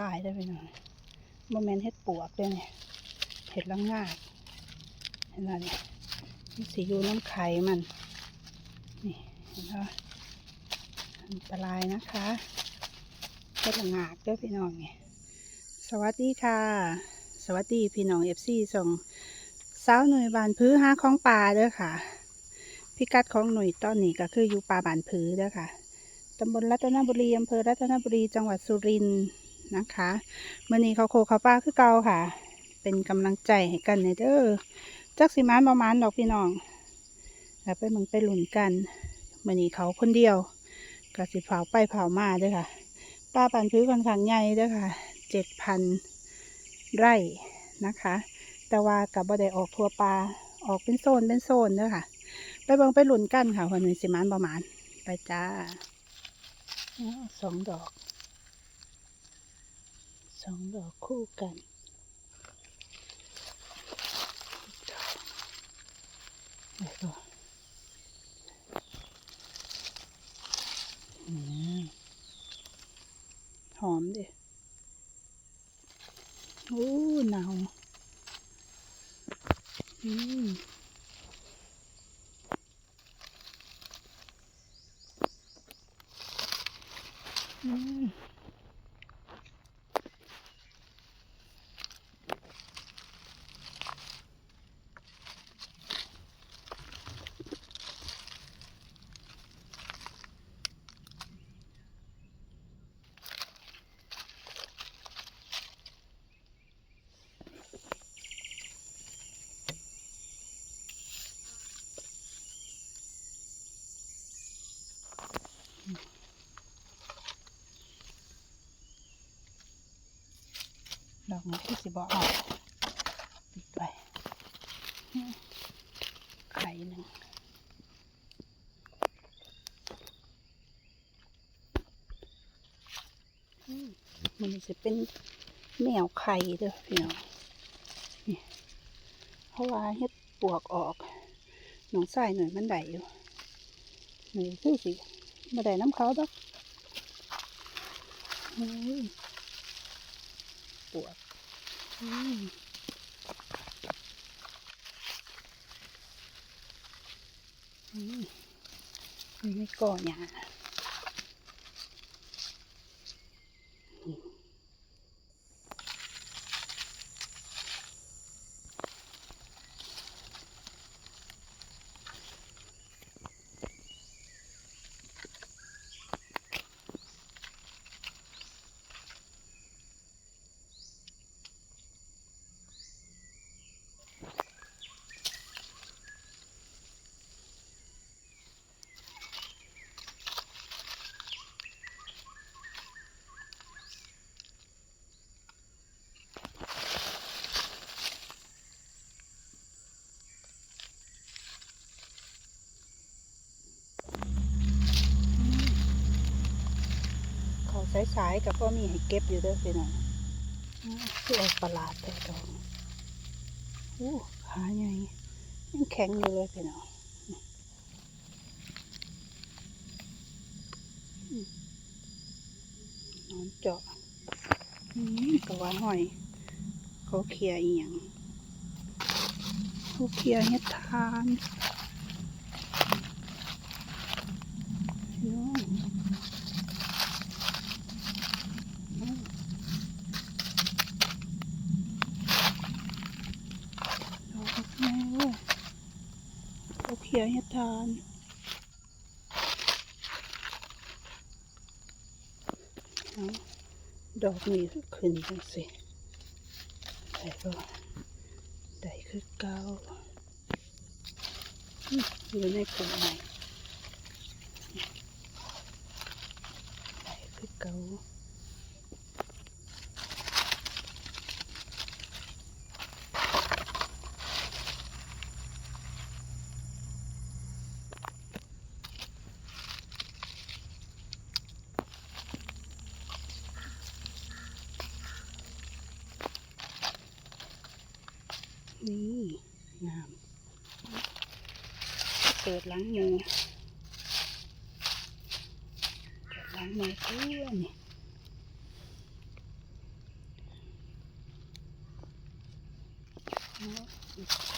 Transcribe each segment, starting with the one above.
รายได้พี่น้องโมเมนเฮ็ดปวกเด้วยเนี่ยเห็ดละงากเห็นไหมนี่มันสีอยู่น้ำไข่มัน นี่เห็นไหมอันตรายนะคะเฮ็ดละงากด้วยพี่น้องเนี่ยสวัสดีค่ะ สวัสดีพี่น้องเอฟซีส่งสาวหน่วยบานพื้อหาของป่าเด้อค่ะ พิกัดของหน่วยตอนนี้ก็คืออยู่ป่าบานพื้เด้อค่ะตำบลรัตนบุรีอำเภอรัตนบุรีจังหวัดสุรินทร์ นะคะเมื่อนี้เขาโคเขาป้าคือเก่าค่ะ เป็นกำลังใจให้กันในเด้อจักสิมานประมาณดอกพี่น้องแล้วไปมึงไปหลุนกันเมื่อนี้เขาคนเดียวก็สิเผาไปเผามาเด้อค่ะ ป้าปันพื้นค่อนข้างใหญ่เด้อค่ะเจ็ดพันไร่นะคะ แต่ว่ากับบ่ได้ออกทัวปลาออกเป็นโซนเป็นโซนเด้อค่ะ ไปเบิ่งไปหลุนกันค่ะวันนี้สิมานประมาณไปจ้าสองดอก องดอกคู่กันไปก่อมหอมดิโอ้หนาวอืมอืม อกนี้ที่สิบออกปิดไว้ไข่หนึ่งมันจะเป็นแมวไข่เด้อพี่น้องนี่เพราะว่าเฮ็ดปวกออกหนองทรายหน่อยมันได้อยู่หน่อยคือสิมาได้น้ำเขาดอกปวก นไม่ก่อหยา สายๆกับพ่อมีให้เก็บอยู่เด้อพี่น้องอืมคือเอาประหลาดแต่ดองอู้ขาใหญ่ยังแข็งอยู่เลยพี่น้องนอนเจาะกระวาหอย เขาเคลียร์อีหยังเขาเคลียร์เฮ็ดทานองอืมดอกแม่เว้ย เขียวเห็ดทานดอกนี้ขึ้นจังสิแต่ก็ได้คือเก่าอยู่ในกลุ่มไหน เกิดหลังมือเกิดหลังมือเพื่อน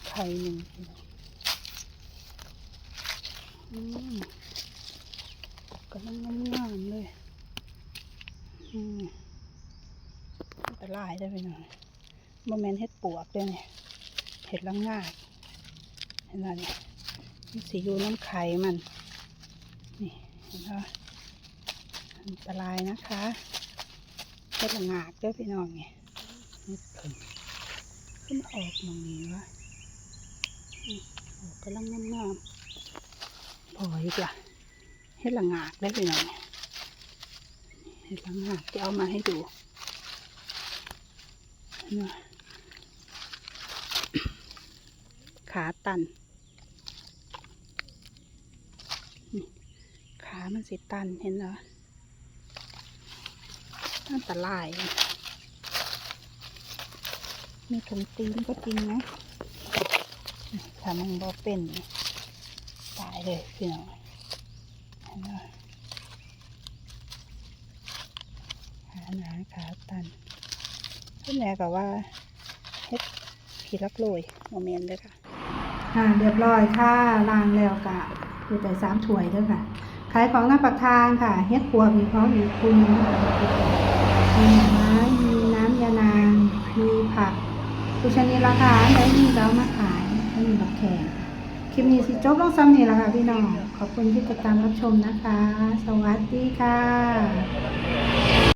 ไข่หนึ่งอืกำลังงามๆเลยอืมแต่ลายได้ไปหน่อยบ่แมนเห็ดปวกด้วยเนี่ยเห็ดลังง่ายเห็นไหมเนี่ย มันสีอยู่น้ำไข่มัน นี่เห็นไหมอันตรายนะคะเฮ็ละงากเด้วยพี่น้องเนี่ยนี่เพิ่งขึ้นออกมองนี้วะอออกกำลังงามๆพออีกละเฮ็ดละงากได้พี่น้องเนี่ยเห็ดละงากจะเอามาให้ดูขาตัน ขามันสิตันเห็นเหรออันตราย มีถุงตีนก็จริงนะถ้ามันบ่เป็นตายเลยพี่น้องเห็นไหมขาหนาขาตันพี่แม่ก็ว่าเฮ็ดผีรับโรยโมเมนต์เลยค่ะค่ะเรียบร้อยค่ะล้างแล้วกะอยู่แต่สามถ้วยเด้วยค่ะ ขายของหน้าปากทางค่ะ เฮ็ดปัวมีพร้อมมีคุณมีหน่อไม้มีน้ำยานาง มีผักทุกชนิดราคาไหนมีเรามาขายถ้ามีบักแขกคลิปนี้สิจบลงซ้ำนี่ละค่ะพี่น้อง ขอบคุณที่ติดตามรับชมนะคะ สวัสดีค่ะ